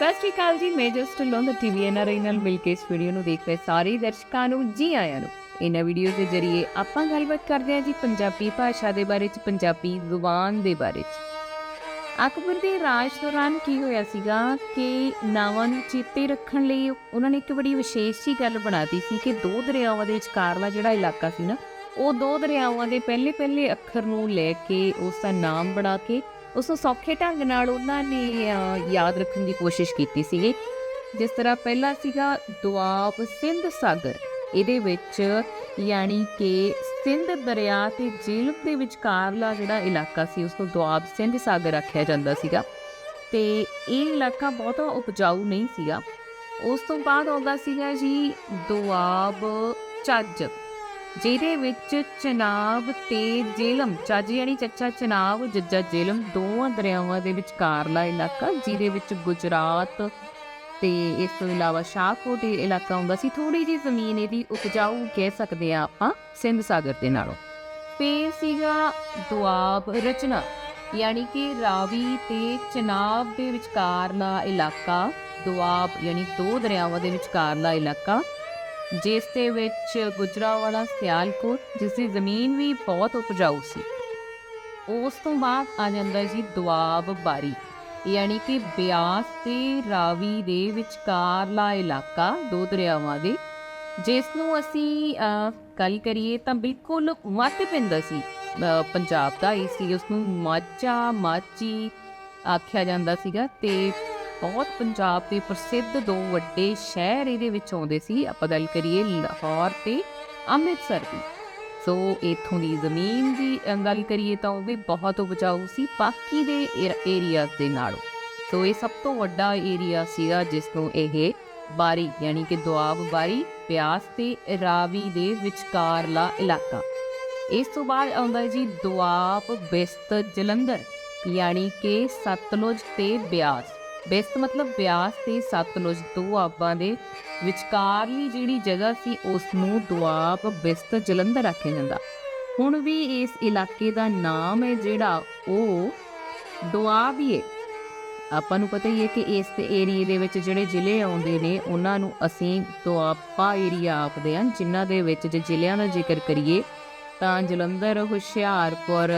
ਸਤਿ ਸ਼੍ਰੀ ਅਕਾਲ ਜੀ, ਮੈਂ ਜਸਟ ਲੋਨ ਦਾ ਟੀਵੀ ਐਨਆਰਆਈ ਨਾਲ ਮਿਲ ਕੇ ਇਸ ਵੀਡੀਓ ਨੂੰ ਦੇਖ ਰਹੇ ਸਾਰੇ ਦਰਸ਼ਕਾਂ ਨੂੰ, ਜੀ ਆਇਆਂ ਨੂੰ। ਇਹਨਾਂ ਵੀਡੀਓ ਦੇ ਜ਼ਰੀਏ ਆਪਾਂ ਗੱਲਬਾਤ ਕਰਦੇ ਹਾਂ ਜੀ ਪੰਜਾਬੀ ਭਾਸ਼ਾ ਦੇ ਬਾਰੇ ਚ, ਪੰਜਾਬੀ ਜ਼ੁਬਾਨ ਦੇ ਬਾਰੇ ਚ। ਅਕਬਰ ਦੇ ਰਾਜ ਦੌਰਾਨ ਕੀ ਹੋਇਆ ਸੀਗਾ ਕਿ ਨਾਵਾਂ ਨੂੰ ਚੇਤੇ ਰੱਖਣ ਲਈ ਉਹਨਾਂ ਨੇ ਇੱਕ ਬੜੀ ਵਿਸ਼ੇਸ਼ ਜੀ ਗੱਲ ਬਣਾਤੀ ਸੀ ਕਿ ਦੋ ਦਰਿਆਵਾਂ ਦੇ ਵਿਚਕਾਰਲਾ ਜਿਹੜਾ ਇਲਾਕਾ ਸੀ ਨਾ ਉਹ ਦੋ ਦਰਿਆਵਾਂ ਦੇ ਪਹਿਲੇ ਪਹਿਲੇ ਅੱਖਰ ਨੂੰ ਲੈ ਕੇ ਉਸ ਦਾ ਨਾਮ ਬਣਾ ਕੇ ਉਸ ਨੂੰ ਸੌਖੇ ਢੰਗ ਨਾਲ ਉਹਨਾਂ ਨੇ ਯਾਦ ਰੱਖਣ ਦੀ ਕੋਸ਼ਿਸ਼ ਕੀਤੀ ਸੀਗੀ। ਜਿਸ ਤਰ੍ਹਾਂ ਪਹਿਲਾ ਸੀਗਾ ਦੁਆਬ ਸਿੰਧ ਸਾਗਰ। ਇਹਦੇ ਵਿੱਚ ਯਾਨੀ ਕਿ ਸਿੰਧ ਦਰਿਆ ਤੇ ਜੇਲਮ ਦੇ ਵਿਚਕਾਰਲਾ ਜਿਹੜਾ ਇਲਾਕਾ ਸੀ, ਉਸ ਨੂੰ ਦੁਆਬ ਸਿੰਧ ਸਾਗਰ ਆਖਿਆ ਜਾਂਦਾ ਸੀਗਾ। ਤੇ ਇਹ ਇਲਾਕਾ ਬਹੁਤਾ ਉਪਜਾਊ ਨਹੀਂ ਸੀਗਾ। ਉਸ ਤੋਂ ਬਾਅਦ ਆਉਂਦਾ ਸੀਗਾ ਜੀ ਦੁਆਬ ਚੱਜ। ਜਿਹਦੇ ਵਿੱਚ ਚਨਾਬ ਤੇ ਜੇਲਮ, ਚੱਜ ਯਾਨੀ ਚੱਚਾ ਚਨਾਬ, ਜੱਜਾ ਜੇਲਮ ਦੋਵਾਂ ਦਰਿਆਵਾਂ ਦੇ ਵਿਚਕਾਰਲਾ ਇਲਾਕਾ, ਜਿਹਦੇ ਵਿੱਚ ਗੁਜਰਾਤ ਤੇ ਇਸ ਤੋਂ ਇਲਾਵਾ ਸ਼ਾਹਕੋਟ ਇਲਾਕਾ ਹੁੰਦਾ ਸੀ। ਥੋੜੀ ਜੀ ਜ਼ਮੀਨ ਇਹਦੀ ਉਪਜਾਊ ਕਹਿ ਸਕਦੇ ਆ ਆਪਾਂ ਸਿੰਧ ਸਾਗਰ ਦੇ ਨਾਲੋਂ। ਫੇਰ ਸੀਗਾ ਦੁਆਬ ਰਚਨਾ, ਯਾਨੀ ਕਿ ਰਾਵੀ ਤੇ ਚਨਾਬ ਦੇ ਵਿਚਕਾਰਲਾ ਇਲਾਕਾ, ਦੁਆਬ ਯਾਨੀ ਦੋ ਦਰਿਆਵਾਂ ਦੇ ਵਿਚਕਾਰਲਾ ਇਲਾਕਾ। ਜਿਸ ਦੇ ਵਿੱਚ ਗੁਜਰਾਵਾਲਾ ਸਿਆਲਕੋਟ, ਜਿਸ ਦੀ ਜ਼ਮੀਨ ਵੀ ਬਹੁਤ ਉਪਜਾਊ ਸੀ। ਉਸ ਤੋਂ ਬਾਅਦ ਆ ਜਾਂਦਾ ਜੀ ਦੁਆਬ ਬਾਰੀ ਯਾਨੀ ਕਿ ਬਿਆਸ ਤੇ ਰਾਵੀ ਦੇ ਵਿਚਕਾਰਲਾ ਇਲਾਕਾ, ਦੋ ਦਰਿਆਵਾਂ ਦੇ। ਜਿਸ ਨੂੰ ਅਸੀਂ ਗੱਲ ਕਰੀਏ ਤਾਂ ਬਿਲਕੁਲ ਮੱਧ ਪੈਂਦਾ ਸੀ। ਪੰਜਾਬ ਦਾ ਇਸ ਲਈ ਉਸ ਨੂੰ ਮਾਝਾ ਮਾਝੀ ਆਖਿਆ ਜਾਂਦਾ ਸੀਗਾ ਤੇ ਬਹੁਤ ਪੰਜਾਬ ਦੇ ਪ੍ਰਸਿੱਧ ਦੋ ਵੱਡੇ ਸ਼ਹਿਰ ਇਹਦੇ ਵਿੱਚ ਆਉਂਦੇ ਸੀ। ਆਪਾਂ ਗੱਲ ਕਰੀਏ ਲਾਹੌਰ ਤੇ ਅੰਮ੍ਰਿਤਸਰ ਦੀ। ਸੋ ਇਥੋਂ ਦੀ ਜ਼ਮੀਨ ਦੀ ਗੱਲ ਕਰੀਏ ਤਾਂ ਉਹ ਵੀ ਬਹੁਤ ਉਪਜਾਊ ਸੀ, ਬਾਕੀ ਦੇ ਏਰੀਆ ਦੇ ਨਾਲੋਂ। ਸੋ ਇਹ ਸਭ ਤੋਂ ਵੱਡਾ ਏਰੀਆ ਸੀਗਾ ਜਿਸ ਨੂੰ ਇਹ ਬਾਰੀ, ਯਾਨੀ ਕਿ ਦੁਆਬ ਬਾਰੀ, ਪਿਆਸ ਤੇ ਰਾਵੀ ਦੇ ਵਿਚਕਾਰਲਾ ਇਲਾਕਾ। ਇਸ ਤੋਂ ਬਾਅਦ ਆਉਂਦਾ ਜੀ ਦੁਆਬ ਬਿਸਤ ਜਲੰਧਰ, ਯਾਨੀ ਕਿ ਸਤਲੁਜ ਤੇ ਬਿਆਸ। ਬਿਸਤ ਮਤਲਬ ਬਿਆਸ ਤੇ ਸਤਲੁਜ ਦੋ ਆਬਾਂ ਦੇ ਵਿਚਕਾਰਲੀ ਜਿਹੜੀ ਜਗ੍ਹਾ ਸੀ ਉਸ ਨੂੰ ਦੁਆਬ ਬਿਸਤ ਜਲੰਧਰ ਆਖਿਆ ਜਾਂਦਾ। ਹੁਣ ਵੀ ਇਸ ਇਲਾਕੇ ਦਾ ਨਾਮ ਹੈ ਜਿਹੜਾ ਉਹ ਦੁਆਬ ਹੀ ਹੈ ਆਪਾਂ ਨੂੰ ਪਤਾ ਹੀ ਹੈ ਕਿ ਇਸ ਏਰੀਏ ਦੇ ਵਿੱਚ ਜਿਹੜੇ ਜ਼ਿਲ੍ਹੇ ਆਉਂਦੇ ਨੇ, ਉਹਨਾਂ ਨੂੰ ਅਸੀਂ ਦੁਆਬਾ ਏਰੀਆ ਆਖਦੇ ਹਾਂ, ਜਿਨ੍ਹਾਂ ਦੇ ਵਿੱਚ ਜੇ ਜ਼ਿਲ੍ਹਿਆਂ ਦਾ ਜ਼ਿਕਰ ਕਰੀਏ ਤਾਂ ਜਲੰਧਰ, ਹੁਸ਼ਿਆਰਪੁਰ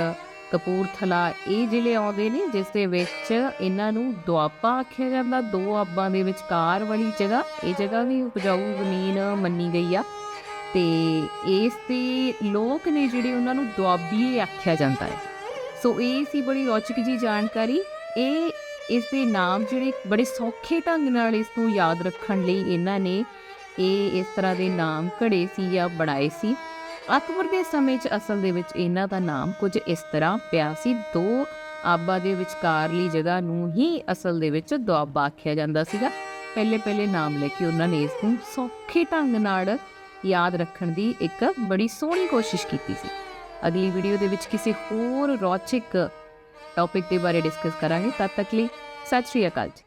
ਕਪੂਰਥਲਾ, ਇਹ ਜ਼ਿਲ੍ਹੇ ਆਉਂਦੇ ਨੇ, ਜਿਸ ਦੇ ਵਿੱਚ ਇਹਨਾਂ ਨੂੰ ਦੁਆਬਾ ਆਖਿਆ ਜਾਂਦਾ। ਦੋ ਆਬਾਂ ਦੇ ਵਿਚਕਾਰ ਵਾਲੀ ਜਗ੍ਹਾ, ਇਹ ਜਗ੍ਹਾ ਵੀ ਉਪਜਾਊ ਜ਼ਮੀਨ ਮੰਨੀ ਗਈ ਆ। ਤੇ ਇਸ ਦੇ ਲੋਕ ਨੇ ਜਿਹੜੇ ਉਹਨਾਂ ਨੂੰ ਦੁਆਬੀਏ ਆਖਿਆ ਜਾਂਦਾ ਹੈ। ਸੋ ਇਹ ਸੀ ਬੜੀ ਰੌਚਕ ਜੀ ਜਾਣਕਾਰੀ। ਇਹ, ਇਸ ਦੇ ਨਾਮ ਜਿਹੜੇ ਬੜੇ ਸੌਖੇ ਢੰਗ ਨਾਲ ਇਸ ਨੂੰ ਯਾਦ ਰੱਖਣ ਲਈ ਇਹਨਾਂ ਨੇ ਇਹ ਇਸ ਤਰ੍ਹਾਂ ਦੇ ਨਾਮ ਘੜੇ ਸੀ ਜਾਂ ਬਣਾਏ ਸੀ। ਅਕਬਰ ਦੇ ਸਮੇਂ 'ਚ ਅਸਲ ਦੇ ਵਿੱਚ ਇਹਨਾਂ ਦਾ ਨਾਮ ਕੁਝ ਇਸ ਤਰ੍ਹਾਂ ਪਿਆ ਸੀ, ਦੋ ਆਬਾ ਦੇ ਵਿਚਕਾਰਲੀ ਜਗ੍ਹਾ ਨੂੰ ਹੀ ਅਸਲ ਦੇ ਵਿੱਚ ਦੁਆਬਾ ਆਖਿਆ ਜਾਂਦਾ ਸੀਗਾ। ਪਹਿਲੇ ਪਹਿਲੇ ਨਾਮ ਲੈ ਕੇ ਉਹਨਾਂ ਨੇ ਇਸ ਨੂੰ ਸੌਖੇ ਢੰਗ ਨਾਲ ਯਾਦ ਰੱਖਣ ਦੀ ਇੱਕ ਬੜੀ ਸੋਹਣੀ ਕੋਸ਼ਿਸ਼ ਕੀਤੀ ਸੀ। ਅਗਲੀ ਵੀਡੀਓ ਦੇ ਵਿੱਚ ਕਿਸੇ ਹੋਰ ਰੌਚਕ ਟੌਪਿਕ ਦੇ ਬਾਰੇ ਡਿਸਕਸ ਕਰਾਂਗੇ। ਤਦ ਤੱਕ ਲਈ ਸਤਿ ਸ਼੍ਰੀ ਅਕਾਲ ਜੀ।